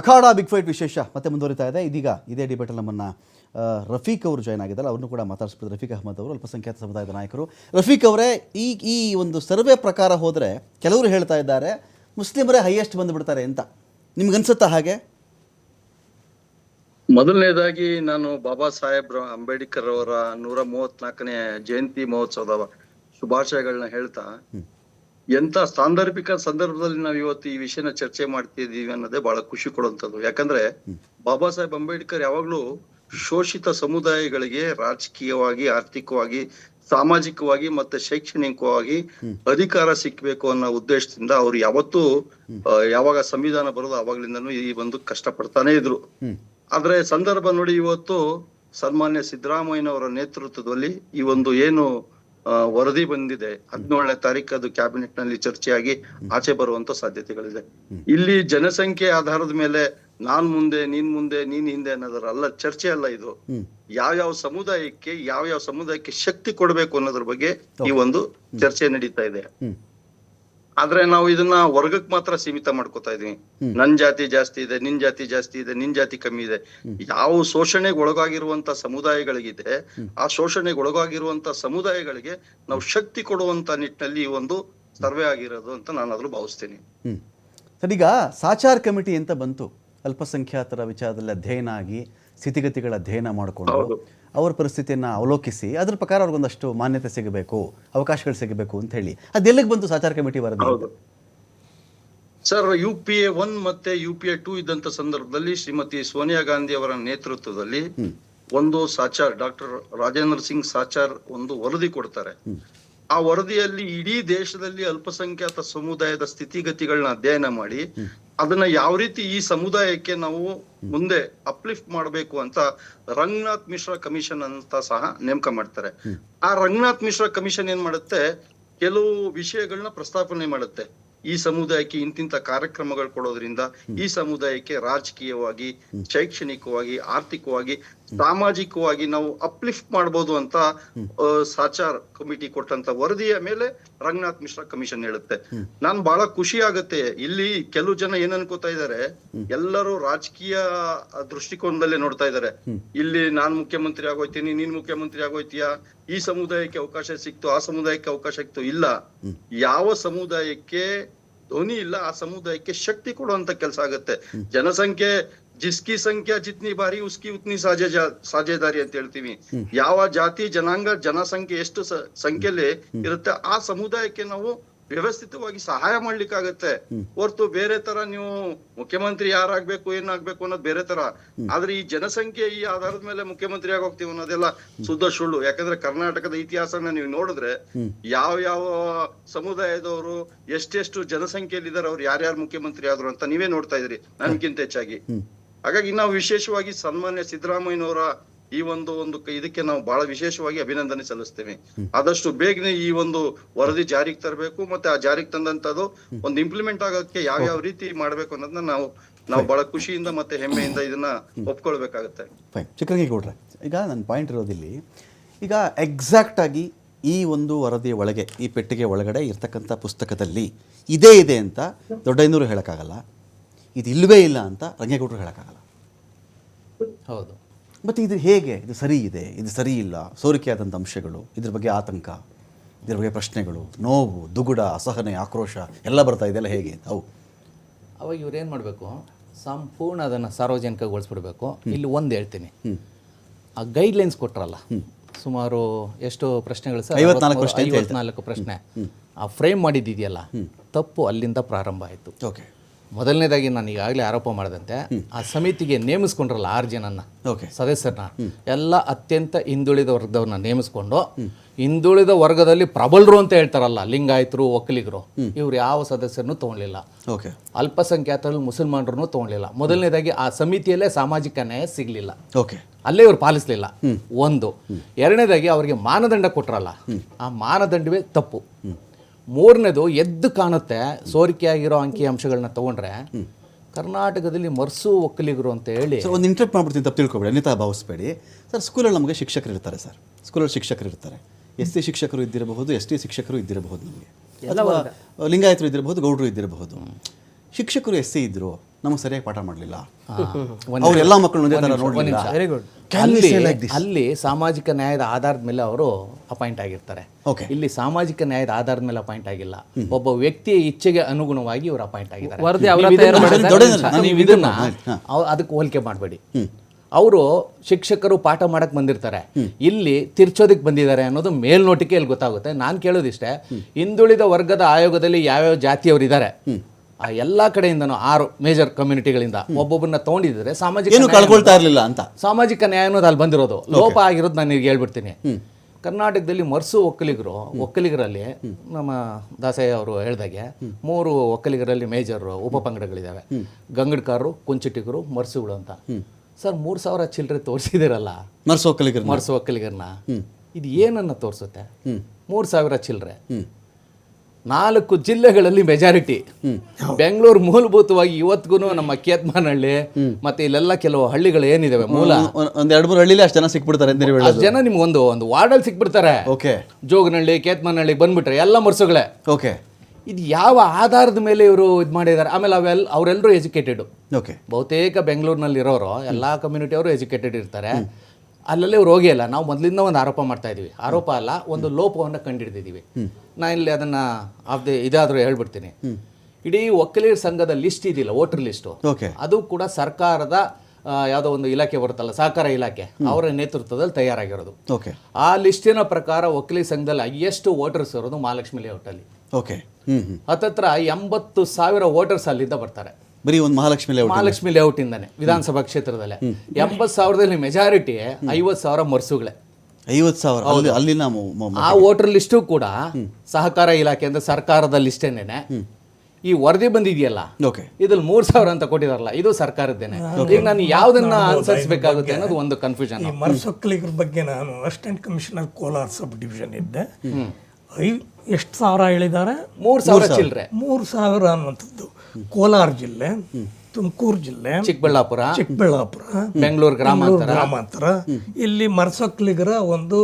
ಅಖಾಡ big fight ವಿಶೇಷ ಮತ್ತೆ ಮುಂದುವರಿತಾ ಇದೆ. ಇದೀಗ ಇದೇ ಡಿಬೇಟಲ್ಲಿ ನಮ್ಮನ್ನು ರಫೀಕ್ ಅವರು ಜಾಯ್ನ್ ಆಗಿದ್ದಾರೆ. ಅವ್ರನ್ನೂ ಕೂಡ ಮಾತಾಡಿಸ್ಬಿಟ್ಟು ರಫೀಕ್ ಅಹಮದ್ ಅವರು ಅಲ್ಪಸಂಖ್ಯಾತ ಸಮುದಾಯದ ನಾಯಕರು. ರಫೀಕ್ ಅವರೇ ಈ ಈ ಒಂದು ಸರ್ವೆ ಪ್ರಕಾರ ಹೋದರೆ ಕೆಲವರು ಹೇಳ್ತಾ ಇದ್ದಾರೆ ಮುಸ್ಲಿಮರೇ ಹೈಯೆಸ್ಟ್ ಬಂದುಬಿಡ್ತಾರೆ ಅಂತ. ನಿಮ್ಗನ್ಸುತ್ತಾ ಹಾಗೆ? ಮೊದಲನೇದಾಗಿ ನಾನು ಬಾಬಾ ಸಾಹೇಬ್ ಅಂಬೇಡ್ಕರ್ ಅವರ ನೂರ ಮೂವತ್ನಾಲ್ಕನೇ ಜಯಂತಿ ಮಹೋತ್ಸವದ ಶುಭಾಶಯಗಳನ್ನ ಹೇಳ್ತಾ ಎಂತ ಸಾಂದರ್ಭಿಕ ಸಂದರ್ಭದಲ್ಲಿ ನಾವು ಇವತ್ತು ಈ ವಿಷಯನ ಚರ್ಚೆ ಮಾಡ್ತಿದೀವಿ ಅನ್ನೋದೇ ಬಹಳ ಖುಷಿ ಕೊಡುವಂಥದ್ದು. ಯಾಕಂದ್ರೆ ಬಾಬಾ ಸಾಹೇಬ್ ಅಂಬೇಡ್ಕರ್ ಯಾವಾಗ್ಲೂ ಶೋಷಿತ ಸಮುದಾಯಗಳಿಗೆ ರಾಜಕೀಯವಾಗಿ, ಆರ್ಥಿಕವಾಗಿ, ಸಾಮಾಜಿಕವಾಗಿ ಮತ್ತೆ ಶೈಕ್ಷಣಿಕವಾಗಿ ಅಧಿಕಾರ ಸಿಕ್ಬೇಕು ಅನ್ನೋ ಉದ್ದೇಶದಿಂದ ಅವ್ರು ಯಾವತ್ತೂ ಯಾವಾಗ ಸಂವಿಧಾನ ಬರೋದು ಅವಾಗ್ಲಿಂದನೂ ಈ ಒಂದು ಕಷ್ಟ ಪಡ್ತಾನೆ ಇದ್ರು. ಆದ್ರೆ ಸಂದರ್ಭ ನೋಡಿ ಇವತ್ತು ಸನ್ಮಾನ್ಯ ಸಿದ್ದರಾಮಯ್ಯನವರ ನೇತೃತ್ವದಲ್ಲಿ ಈ ಒಂದು ಏನು ವರದಿ ಬಂದಿದೆ. ಹದಿನೇಳನೇ ತಾರೀಕು ಅದು ಕ್ಯಾಬಿನೆಟ್ನಲ್ಲಿ ಚರ್ಚೆಯಾಗಿ ಆಚೆ ಬರುವಂತ ಸಾಧ್ಯತೆಗಳಿದೆ. ಇಲ್ಲಿ ಜನಸಂಖ್ಯೆ ಆಧಾರದ ಮೇಲೆ ನಾನ್ ಮುಂದೆ ನೀನ್ ಮುಂದೆ ನೀನ್ ಹಿಂದೆ ಅನ್ನೋದರ ಅಲ್ಲ ಚರ್ಚೆ ಅಲ್ಲ ಇದು. ಯಾವ ಯಾವ್ಯಾವ ಸಮುದಾಯಕ್ಕೆ ಯಾವ್ಯಾವ ಸಮುದಾಯಕ್ಕೆ ಶಕ್ತಿ ಕೊಡ್ಬೇಕು ಅನ್ನೋದ್ರ ಬಗ್ಗೆ ಈ ಒಂದು ಚರ್ಚೆ ನಡೀತಾ ಇದೆ. ಆದ್ರೆ ನಾವು ಇದನ್ನ ವರ್ಗಕ್ ಮಾತ್ರ ಸೀಮಿತ ಮಾಡ್ಕೋತಾ ಇದೀವಿ. ನನ್ ಜಾತಿ ಜಾಸ್ತಿ ಇದೆ ನಿನ್ ಜಾತಿ ಜಾಸ್ತಿ ಇದೆ ನಿನ್ ಜಾತಿ ಕಮ್ಮಿ ಇದೆ. ಯಾವ ಶೋಷಣೆಗೆ ಒಳಗಾಗಿರುವಂತ ಸಮುದಾಯಗಳಿಗಿದೆ ಆ ಶೋಷಣೆಗೆ ಒಳಗಾಗಿರುವಂತ ಸಮುದಾಯಗಳಿಗೆ ನಾವು ಶಕ್ತಿ ಕೊಡುವಂತ ನಿಟ್ಟಿನಲ್ಲಿ ಈ ಒಂದು ಸರ್ವೆ ಆಗಿರೋದು ಅಂತ ನಾನು ಅದ್ರ ಭಾವಿಸ್ತೀನಿ ಸರಿಗ ಈಗ ಸಾಚಾರ್ ಕಮಿಟಿ ಅಂತ ಬಂತು. ಅಲ್ಪಸಂಖ್ಯಾತರ ವಿಚಾರದಲ್ಲಿ ಅಧ್ಯಯನ ಆಗಿ ಸ್ಥಿತಿಗತಿಗಳ ಅಧ್ಯಯನ ಮಾಡಿಕೊಂಡು. ಅವರ ಪರಿಸ್ಥಿತಿಯನ್ನು ಅವಲೋಕಿಸಿ ಅದ್ರ ಪ್ರಕಾರ ಅವ್ರಿಗೊಂದಷ್ಟು ಮಾನ್ಯತೆ ಸಿಗಬೇಕು ಅವಕಾಶಗಳು ಸಿಗಬೇಕು ಅಂತ ಹೇಳಿ. ಅದೆಲ್ಲಿಗೆ ಬಂತು ಸಾಚಾರ್ ಕಮಿಟಿ ವರದಿ sir U P A one ಮತ್ತೆ ಯು ಪಿ ಎ ಟೂ ಇದ್ದಂತ ಸಂದರ್ಭದಲ್ಲಿ ಶ್ರೀಮತಿ ಸೋನಿಯಾ ಗಾಂಧಿ ಅವರ ನೇತೃತ್ವದಲ್ಲಿ ಒಂದು ಸಾಚಾರ್ ಡಾಕ್ಟರ್ ರಾಜೇಂದ್ರ ಸಿಂಗ್ ಸಾಚಾರ್ ಒಂದು ವರದಿ ಕೊಡ್ತಾರೆ. ಆ ವರದಿಯಲ್ಲಿ ಇಡೀ ದೇಶದಲ್ಲಿ ಅಲ್ಪಸಂಖ್ಯಾತ ಸಮುದಾಯದ ಸ್ಥಿತಿಗತಿಗಳನ್ನ ಅಧ್ಯಯನ ಮಾಡಿ ಅದನ್ನ ಯಾವ ರೀತಿ ಈ ಸಮುದಾಯಕ್ಕೆ ನಾವು ಮುಂದೆ ಅಪ್ಲಿಫ್ಟ್ ಮಾಡಬೇಕು ಅಂತ ರಂಗನಾಥ್ ಮಿಶ್ರಾ ಕಮಿಷನ್ ಅಂತ ಸಹ ನೇಮಕ ಮಾಡ್ತಾರೆ. ಆ ರಂಗನಾಥ್ ಮಿಶ್ರಾ ಕಮಿಷನ್ ಏನ್ ಮಾಡುತ್ತೆ? ಕೆಲವು ವಿಷಯಗಳನ್ನ ಪ್ರಸ್ತಾಪನೆ ಮಾಡುತ್ತೆ. ಈ ಸಮುದಾಯಕ್ಕೆ ಇಂತಿಂತ ಕಾರ್ಯಕ್ರಮಗಳು ಕೊಡೋದ್ರಿಂದ ಈ ಸಮುದಾಯಕ್ಕೆ ರಾಜಕೀಯವಾಗಿ, ಶೈಕ್ಷಣಿಕವಾಗಿ, ಆರ್ಥಿಕವಾಗಿ, ಸಾಮಾಜಿಕವಾಗಿ ನಾವು ಅಪ್ಲಿಫ್ಟ್ ಮಾಡಬಹುದು ಅಂತ ಸಾಚಾರ್ ಕಮಿಟಿ ಕೊಟ್ಟಂತ ವರದಿಯ ಮೇಲೆ ರಂಗನಾಥ್ ಮಿಶ್ರಾ ಕಮಿಷನ್ ಹೇಳುತ್ತೆ. ನಾನ್ ಬಹಳ ಖುಷಿ ಆಗುತ್ತೆ. ಇಲ್ಲಿ ಕೆಲವು ಜನ ಏನ್ ಅನ್ಕೋತಾ ಇದಾರೆ, ಎಲ್ಲರೂ ರಾಜಕೀಯ ದೃಷ್ಟಿಕೋನದಲ್ಲೇ ನೋಡ್ತಾ ಇದಾರೆ. ಇಲ್ಲಿ ನಾನ್ ಮುಖ್ಯಮಂತ್ರಿ ಆಗೋಯ್ತೀನಿ, ನೀನ್ ಮುಖ್ಯಮಂತ್ರಿ ಆಗೋಯ್ತೀಯಾ? ಈ ಸಮುದಾಯಕ್ಕೆ ಅವಕಾಶ ಸಿಕ್ತು, ಆ ಸಮುದಾಯಕ್ಕೆ ಅವಕಾಶ ಸಿಕ್ತು, ಇಲ್ಲ. ಯಾವ ಸಮುದಾಯಕ್ಕೆ ಧ್ವನಿ ಇಲ್ಲ ಆ ಸಮುದಾಯಕ್ಕೆ ಶಕ್ತಿ ಕೊಡುವಂತ ಕೆಲಸ ಆಗುತ್ತೆ. ಜನಸಂಖ್ಯೆ ಜಿಸ್ಕಿ ಸಂಖ್ಯಾ ಜಿತ್ನಿ ಬಾರಿ ಉಸ್ಕಿ ಉತ್ನಿ ಸಾಜೆ ಸಾಜೆದಾರಿ ಅಂತ ಹೇಳ್ತೀವಿ. ಯಾವ ಜಾತಿ ಜನಾಂಗ ಜನಸಂಖ್ಯೆ ಎಷ್ಟು ಸಂಖ್ಯೆಯಲ್ಲಿ ಇರುತ್ತೆ ಆ ಸಮುದಾಯಕ್ಕೆ ನಾವು ವ್ಯವಸ್ಥಿತವಾಗಿ ಸಹಾಯ ಮಾಡ್ಲಿಕ್ಕಾಗತ್ತೆ. ಹೊರ್ತು ಬೇರೆ ತರ ನೀವು ಮುಖ್ಯಮಂತ್ರಿ ಯಾರಾಗ್ಬೇಕು ಏನಾಗ್ಬೇಕು ಅನ್ನೋದು ಬೇರೆ ತರ. ಆದ್ರೆ ಈ ಜನಸಂಖ್ಯೆ ಈ ಆಧಾರದ ಮೇಲೆ ಮುಖ್ಯಮಂತ್ರಿ ಆಗೋಗ್ತೀವಿ ಅನ್ನೋದೆಲ್ಲ ಶುದ್ಧ ಸುಳ್ಳು. ಯಾಕಂದ್ರೆ ಕರ್ನಾಟಕದ ಇತಿಹಾಸನ ನೀವು ನೋಡಿದ್ರೆ ಯಾವ ಯಾವ ಸಮುದಾಯದವರು ಎಷ್ಟೆಷ್ಟು ಜನಸಂಖ್ಯೆಯಲ್ಲಿ ಇದಾರೆ ಅವ್ರು ಯಾರ್ಯಾರು ಮುಖ್ಯಮಂತ್ರಿ ಆದ್ರು ಅಂತ ನೀವೇ ನೋಡ್ತಾ ಇದ್ರಿ ನನ್ಗಿಂತ ಹೆಚ್ಚಾಗಿ. ಹಾಗಾಗಿ ನಾವು ವಿಶೇಷವಾಗಿ ಸನ್ಮಾನ್ಯ ಸಿದ್ದರಾಮಯ್ಯನವರ ಈ ಒಂದು ಒಂದು ಕ- ಇದಕ್ಕೆ ನಾವು ಬಹಳ ವಿಶೇಷವಾಗಿ ಅಭಿನಂದನೆ ಸಲ್ಲಿಸ್ತೇವೆ. ಆದಷ್ಟು ಬೇಗನೆ ಈ ಒಂದು ವರದಿ ಜಾರಿಗೆ ತರಬೇಕು ಮತ್ತೆ ಆ ಜಾರಿಗೆ ತಂದಂತದ್ದು ಒಂದು ಇಂಪ್ಲಿಮೆಂಟ್ ಆಗೋಕ್ಕೆ ಯಾವ ಯಾವ ರೀತಿ ಮಾಡ್ಬೇಕು ಅನ್ನೋದನ್ನ ನಾವು ನಾವು ಬಹಳ ಖುಷಿಯಿಂದ ಮತ್ತೆ ಹೆಮ್ಮೆಯಿಂದ ಇದನ್ನ ಒಪ್ಕೊಳ್ಬೇಕಾಗುತ್ತೆ. ಫೈನ್ ಚಿಕ್ಕರಂಗೇಗೌಡ್ರೆ ಈಗ ನನ್ನ ಪಾಯಿಂಟ್ ಇರೋದಿಲ್ಲಿ ಈಗ ಎಕ್ಸಾಕ್ಟ್ ಆಗಿ ಈ ಒಂದು ವರದಿಯ ಒಳಗೆ ಈ ಪೆಟ್ಟಿಗೆ ಒಳಗಡೆ ಇರ್ತಕ್ಕಂಥ ಪುಸ್ತಕದಲ್ಲಿ ಇದೇ ಇದೆ ಅಂತ ದೊಡ್ಡೈನೂರು ಹೇಳೋಕ್ಕಾಗಲ್ಲ. ಇದು ಇಲ್ಲವೇ ಇಲ್ಲ ಅಂತ ರಂಗೇಗೌಡರು ಹೇಳೋಕ್ಕಾಗಲ್ಲ. ಹೌದು. ಮತ್ತು ಇದು ಹೇಗೆ? ಇದು ಸರಿ ಇದೆ. ಇದು ಸರಿ ಇಲ್ಲ. ಸೋರಿಕೆಯಾದಂಥ ಅಂಶಗಳು ಇದ್ರ ಬಗ್ಗೆ ಆತಂಕ ಇದ್ರ ಬಗ್ಗೆ ಪ್ರಶ್ನೆಗಳು ನೋವು ದುಗುಡ ಅಸಹನೆ ಆಕ್ರೋಶ ಎಲ್ಲ ಬರ್ತಾ ಇದೆಲ್ಲ ಹೇಗೆ? ಅವು. ಅವಾಗ ಇವ್ರು ಏನು ಮಾಡಬೇಕು? ಸಂಪೂರ್ಣ ಅದನ್ನು ಸಾರ್ವಜನಿಕಗೊಳಿಸ್ಬಿಡ್ಬೇಕು. ಇಲ್ಲಿ ಒಂದು ಹೇಳ್ತೀನಿ. ಆ ಗೈಡ್ಲೈನ್ಸ್ ಕೊಟ್ರಲ್ಲ ಸುಮಾರು ಎಷ್ಟು ಪ್ರಶ್ನೆಗಳು ಸರ್? ಐವತ್ನಾಲ್ಕು ಪ್ರಶ್ನೆ ಐವತ್ನಾಲ್ಕು ಪ್ರಶ್ನೆ. ಆ ಫ್ರೇಮ್ ಮಾಡಿದ್ದಿದೆಯಲ್ಲ ತಪ್ಪು ಅಲ್ಲಿಂದ ಪ್ರಾರಂಭ ಆಯಿತು. ಓಕೆ ಮೊದಲನೇದಾಗಿ ನಾನು ಈಗಾಗಲೇ ಆರೋಪ ಮಾಡಿದಂತೆ ಆ ಸಮಿತಿಗೆ ನೇಮಿಸ್ಕೊಂಡ್ರಲ್ಲ ಆರು ಜನನ್ನ ಓಕೆ. ಸದಸ್ಯರನ್ನ ಎಲ್ಲ ಅತ್ಯಂತ ಹಿಂದುಳಿದ ವರ್ಗದವ್ರನ್ನ ನೇಮಿಸ್ಕೊಂಡು ಹಿಂದುಳಿದ ವರ್ಗದಲ್ಲಿ ಪ್ರಬಲರು ಅಂತ ಹೇಳ್ತಾರಲ್ಲ ಲಿಂಗಾಯತರು ಒಕ್ಕಲಿಗರು ಇವ್ರು ಯಾವ ಸದಸ್ಯರನ್ನು ತಗೊಳ್ಳಿಲ್ಲ. ಓಕೆ. ಅಲ್ಪಸಂಖ್ಯಾತರು ಮುಸಲ್ಮಾನರನ್ನು ತಗೊಳ್ಳಿಲ್ಲ. ಮೊದಲನೇದಾಗಿ ಆ ಸಮಿತಿಯಲ್ಲೇ ಸಾಮಾಜಿಕ ನ್ಯಾಯ ಸಿಗಲಿಲ್ಲ. ಓಕೆ. ಅಲ್ಲೇ ಇವ್ರು ಪಾಲಿಸಲಿಲ್ಲ. ಒಂದು. ಎರಡನೇದಾಗಿ ಅವರಿಗೆ ಮಾನದಂಡ ಕೊಟ್ರಲ್ಲ. ಆ ಮಾನದಂಡವೇ ತಪ್ಪು. ಮೂರನೇದು ಎದ್ದು ಕಾಣುತ್ತೆ ಸೋರಿಕೆಯಾಗಿರೋ ಅಂಕಿ ಅಂಶಗಳನ್ನ ತಗೊಂಡ್ರೆ ಕರ್ನಾಟಕದಲ್ಲಿ ಮರ್ಸು ಒಕ್ಕಲಿಗರು ಅಂತ ಹೇಳಿ. ಸರ್ ಒಂದು ಇಂಟ್ರಪ್ಟ್ ಮಾಡ್ಬಿಡ್ತೀನಿ ತಪ್ಪು ತಿಳ್ಕೊಬೇಡಿ ಅನಿತಾ ಭಾವಿಸ್ಬೇಡಿ. ಸರ್ ಸ್ಕೂಲಲ್ಲಿ ನಮಗೆ ಶಿಕ್ಷಕರು ಇರ್ತಾರೆ ಸರ್. ಸ್ಕೂಲಲ್ಲಿ ಶಿಕ್ಷಕರು ಇರ್ತಾರೆ. ಎಸ್ ಸಿ ಶಿಕ್ಷಕರು ಇದ್ದಿರಬಹುದು ಎಸ್ ಟಿ ಶಿಕ್ಷಕರು ಇದ್ದಿರಬಹುದು ನಮಗೆ. ಅಥವಾ ಲಿಂಗಾಯತರು ಇದ್ದಿರಬಹುದು ಗೌಡರು ಇದ್ದಿರಬಹುದು. ಶಿಕ್ಷಕರು ಎಸ್ ಸಿ ಇದ್ದರು ನಮಗೆ ಸರಿಯಾಗಿ ಪಾಠ ಮಾಡಲಿಲ್ಲ. ಎಲ್ಲ ಮಕ್ಕಳು ಒಂದೇ ಥರ ಒಂದ್ ನೋಡಲಿಲ್ಲ. ನಿಮಿಷ. ವೆರಿ ಗುಡ್ ಅಲ್ಲಿ ಅಲ್ಲಿ ಸಾಮಾಜಿಕ ನ್ಯಾಯದ ಆಧಾರದ ಮೇಲೆ ಅವರು ಅಪಾಯಿಂಟ್ ಆಗಿರ್ತಾರೆ. ಇಲ್ಲಿ ಸಾಮಾಜಿಕ ನ್ಯಾಯದ ಆಧಾರದ ಮೇಲೆ ಅಪಾಯಿಂಟ್ ಆಗಿಲ್ಲ. ಒಬ್ಬ ವ್ಯಕ್ತಿಯ ಇಚ್ಛೆಗೆ ಅನುಗುಣವಾಗಿ ಇವರು ಅಪಾಯಿಂಟ್ ಆಗಿದ್ದಾರೆ. ಇದನ್ನ ಅದಕ್ಕೆ ಹೋಲಿಕೆ ಮಾಡಬೇಡಿ. ಅವರು ಶಿಕ್ಷಕರು ಪಾಠ ಮಾಡಕ್ ಬಂದಿರ್ತಾರೆ. ಇಲ್ಲಿ ತಿರ್ಚೋದಕ್ಕೆ ಬಂದಿದ್ದಾರೆ ಅನ್ನೋದು ಮೇಲ್ನೋಟಿಕೆಯಲ್ಲಿ ಗೊತ್ತಾಗುತ್ತೆ. ನಾನು ಕೇಳೋದಿಷ್ಟೇ. ಹಿಂದುಳಿದ ವರ್ಗದ ಆಯೋಗದಲ್ಲಿ ಯಾವ್ಯಾವ ಜಾತಿಯವರು ಇದ್ದಾರೆ ಆ ಎಲ್ಲಾ ಕಡೆಯಿಂದನೂ ಆರು ಮೇಜರ್ ಕಮ್ಯುನಿಟಿಗಳಿಂದ ಒಬ್ಬೊಬ್ಬರನ್ನ ತಗೊಂಡಿದ್ರೆ ಸಾಮಾಜಿಕ ಏನು ಕಳ್ಕೊಳ್ತಾ ಇರಲಿಲ್ಲ ಅಂತ. ಸಾಮಾಜಿಕ ನ್ಯಾಯ ಅನ್ನೋದು ಅಲ್ಲಿ ಬಂದಿರೋದು. ಲೋಪ ಆಗಿರೋದು ನಾನು ನಿಮಗೆ ಹೇಳ್ಬಿಡ್ತೀನಿ. ಕರ್ನಾಟಕದಲ್ಲಿ ಮರ್ಸು ಒಕ್ಕಲಿಗರು ಒಕ್ಕಲಿಗರಲ್ಲಿ ನಮ್ಮ ದಾಸಯ್ಯ ಅವರು ಹೇಳ್ದಾಗೆ ಮೂರು ಒಕ್ಕಲಿಗರಲ್ಲಿ ಮೇಜರ್ ಉಪಪಂಗಡಗಳಿದ್ದಾವೆ ಗಂಗಡ್ಕಾರರು ಕುಂಚಿಟಿಗರು ಮರ್ಸುಗಳು ಅಂತ. ಸರ್ ಮೂರು ಸಾವಿರ ಚಿಲ್ಲರೆ ತೋರಿಸಿದಿರಲ್ಲ? ಮರ್ಸು ಒಕ್ಕಲಿಗರು ಮರ್ಸು ಒಕ್ಕಲಿಗರನ್ನ. ಇದು ಏನನ್ನ ತೋರಿಸುತ್ತೆ? ಮೂರು ಸಾವಿರ ಚಿಲ್ಲರೆ. ನಾಲ್ಕು ಜಿಲ್ಲೆಗಳಲ್ಲಿ ಮೆಜಾರಿಟಿ ಬೆಂಗಳೂರು ಮೂಲಭೂತವಾಗಿ ಇವತ್ತಿಗೂ ನಮ್ಮ ಕೇತ್ಮಾನಹಳ್ಳಿ ಮತ್ತೆ ಇಲ್ಲೆಲ್ಲ ಕೆಲವು ಹಳ್ಳಿಗಳು ಏನಿದಾವೆ ಮೂಲ. ಒಂದು ಎರಡು ಮೂರು ಹಳ್ಳಿಲಿ ಅಷ್ಟು ಜನ ಸಿಕ್ಬಿಡ್ತಾರೆ ಅಂತ ನೀವು ಅಷ್ಟು ಹೇಳೋದು. ಜನ ನಿಮ್ಗೆ ಒಂದು ಒಂದು ವಾರ್ಡಲ್ಲಿ ಸಿಕ್ಬಿಡ್ತಾರೆ. ಓಕೆ. ಜೋಗನಹಳ್ಳಿ ಕೇತ್ಮನಹಳ್ಳಿ ಬಂದ್ಬಿಟ್ರೆ ಎಲ್ಲ ಮರ್ಸುಗಳೇ. ಓಕೆ. ಇದು ಯಾವ ಆಧಾರದ ಮೇಲೆ ಇವರು ಇದು ಮಾಡಿದ್ದಾರೆ ಆಮೇಲೆ ಅವೆಲ್ಲ ಅವರೆಲ್ಲರೂ ಎಜುಕೇಟೆಡ್ ಓಕೆ. ಬಹುತೇಕ ಬೆಂಗಳೂರಿನಲ್ಲಿ ಇರೋರು ಎಲ್ಲ ಕಮ್ಯುನಿಟಿಯವರು ಎಜುಕೇಟೆಡ್ ಇರ್ತಾರೆ. ಅಲ್ಲಲ್ಲಿ ರೋಗಿ ಹೋಗಿ ಅಲ್ಲ ನಾವು ಮೊದಲಿಂದ ಒಂದು ಆರೋಪ ಮಾಡ್ತಾ ಇದ್ದೀವಿ. ಆರೋಪ ಅಲ್ಲ ಒಂದು ಲೋಪವನ್ನು ಕಂಡಿಡ್ದಿದ್ದೀವಿ. ನಾ ಇಲ್ಲಿ ಅದನ್ನ ಆಫ್ ಇದಾದರೂ ಹೇಳ್ಬಿಡ್ತೀನಿ. ಇಡೀ ಒಕ್ಕಲಿಗರ ಸಂಘದ ಲಿಸ್ಟ್ ಇದೆಯಲ್ಲ ವೋಟರ್ ಲಿಸ್ಟು. ಓಕೆ. ಅದು ಕೂಡ ಸರ್ಕಾರದ ಯಾವುದೋ ಒಂದು ಇಲಾಖೆ ಬರುತ್ತಲ್ಲ ಸಹಕಾರ ಇಲಾಖೆ ಅವರ ನೇತೃತ್ವದಲ್ಲಿ ತಯಾರಾಗಿರೋದು. ಓಕೆ. ಆ ಲಿಸ್ಟಿನ ಪ್ರಕಾರ ಒಕ್ಕಲಿಗ ಸಂಘದಲ್ಲಿ ಹೈಯೆಸ್ಟ್ ವೋಟರ್ಸ್ ಇರೋದು ಮಹಾಲಕ್ಷ್ಮಿ ಲೇಔಟಲ್ಲಿ. ಓಕೆ. ಹತ್ತತ್ರ ಎಂಬತ್ತು ಸಾವಿರ ವೋಟರ್ಸ್ ಅಲ್ಲಿಂದ ಬರ್ತಾರೆ. ಬರೀ ಒಂದು ಮಹಾಲಕ್ಷ್ಮಿ ಲೇಔಟ್ ಮಹಾಲಕ್ಷ್ಮಿ ಲೇಔಟ್ ಇಂದಾನೆ ವಿಧಾನಸಭಾ ಕ್ಷೇತ್ರದಲ್ಲೇ. ಎಂಬತ್ತು ಸಾವಿರದಲ್ಲಿ ಮೆಜಾರಿಟಿ ಐವತ್ತು ಸಾವಿರ ಮರ್ಸುಗಳೇ. ಐವತ್ತು ಸಾವಿರ? ಅಲ್ಲಿ ಮು- ಆ ವೋಟರ್ ಲಿಸ್ಟು ಕೂಡ ಸಹಕಾರ ಇಲಾಖೆ ಅಂದ್ರೆ ಸರ್ಕಾರದ ಲಿಸ್ಟೇನೇನೆ. ಈ ವರದಿ ಬಂದಿದೆಯಲ್ಲ ಓಕೆ. ಇದ್ರಲ್ಲಿ ಮೂರ್ ಸಾವಿರ ಅಂತ ಕೊಟ್ಟಿದಾರಲ್ಲ ಇದು ಸರ್ಕಾರದ್ದೇನೆ. ಈಗ ನಾನು ಯಾವ್ದನ್ನ ಅನುಸರಿಸಬೇಕಾಗುತ್ತೆ ಅನ್ನೋದು ಒಂದು ಕನ್ಫ್ಯೂಷನ್ ಈ ಮರಸೊಕ್ಕಲಿಗರ ಬಗ್ಗೆ ನಾನು assistant commissioner Kolar sub division ಇದ್ದೆ. ಐ ಎಷ್ಟು ಸಾವಿರ ಹೇಳಿದ್ದಾರೆ ಮೂರ್ ಸಾವಿರ ಚಿಲ್ಲರೆ ಮೂರು ಸಾವಿರ ಅನ್ನುವಂಥದ್ದು. ಕೋಲಾರ ಜಿಲ್ಲೆ ತುಮಕೂರು ಜಿಲ್ಲೆ ಚಿಕ್ಕಬಳ್ಳಾಪುರ ಚಿಕ್ಕಬಳ್ಳಾಪುರ ಬೆಂಗಳೂರು ಗ್ರಾಮಾಂತರ. ಗ್ರಾಮಾಂತರ. ಇಲ್ಲಿ ಮರ್ಸಕ್ಲಿಗರ ಒಂದು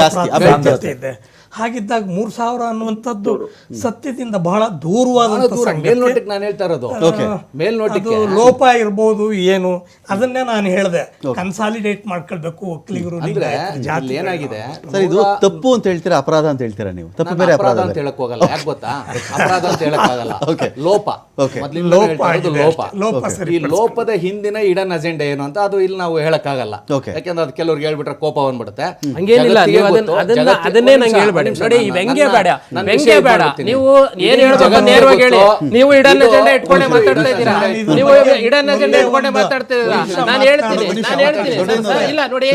ಜಾಸ್ತಿ, ಇದೆ. ಹಾಗಿದ್ದಾಗ ಮೂರು ಸಾವಿರ ಅನ್ನುವಂಥದ್ದು ಸತ್ಯದಿಂದ ಬಹಳ ದೂರವಾದ. ಮೇಲ್ನೋಟಕ್ಕೆ ನಾನು ಹೇಳ್ತಾ ಇರೋದು. ಮೇಲ್ನೋಟಕ್ಕೆ. ಅದು ಲೋಪ ಇರ್ಬೋದು ಏನು ಅದನ್ನೇ ನಾನು ಹೇಳಿದೆ. ಕನ್ಸಾಲಿಡೇಟ್ ಮಾಡ್ಕೊಳ್ಬೇಕು ಒಕ್ಕಲಿಗರು ಏನಾಗಿದೆ? ಸರ್ ಇದು ತಪ್ಪು ಅಂತ ಹೇಳ್ತೀರಾ ಅಪರಾಧ ಅಂತ ಹೇಳ್ತೀರಾ ನೀವು? ತಪ್ಪು ಬೇರೆ ಅಪರಾಧ ಅಂತ ಹೇಳಕ್ ಹೋಗಲ್ಲ. ಯಾಕೆ ಗೊತ್ತಾ? ಅಪರಾಧ ಅಂತ ಹೇಳಕ್ ಆಗಲ್ಲ. ಲೋಪ. ಲೋಪ ಲೋಪ. ಲೋಪ ಈ ಲೋಪದ ಹಿಂದಿನ ಇಡನ್ ಅಜೆಂಡಾ ಏನು ಅಂತ ಅದು ಇಲ್ಲಿ ನಾವು ಹೇಳಕ್ಕಾಗಲ್ಲ. ಆಗಲ್ಲ ಯಾಕೆಂದ್ರೆ ಅದು ಕೆಲವ್ರಿಗೆ ಹೇಳ್ಬಿಟ್ರೆ ಕೋಪ ಬಂದ್ಬಿಡುತ್ತೆ. ಹಂಗೇನಿಲ್ಲ ನೀವು ಅದನ್ನ ಅದನ್ನ ನಂಗೆ ಹೇಳ್ಬೇಡಿ. ನೋಡಿ ವ್ಯಂಗ್ಯ ಬೇಡ? ವ್ಯಂಗ್ಯ ಬೇಡ? ನೀವು ಏನ್ ಹೇಳ್ಬೇಕು ನೇರವಾಗಿ ಹೇಳಿ. ನೀವು ಇಡನ್ ಅಜೆಂಡ ಇಟ್ಕೊಂಡೆ ಮಾತಾಡ್ತಾ ಇದ್ದೀರಾ? ನೀವು ಇಡನ್ ಅಜೆಂಡಾ ಇಟ್ಕೊಂಡೆ ಮಾತಾಡ್ತಾ ಇದ್ದೀರಾ? ನಾನು ಹೇಳ್ತೀನಿ ನಾನು ಹೇಳ್ತೀನಿ. ಇಲ್ಲ ನೋಡಿ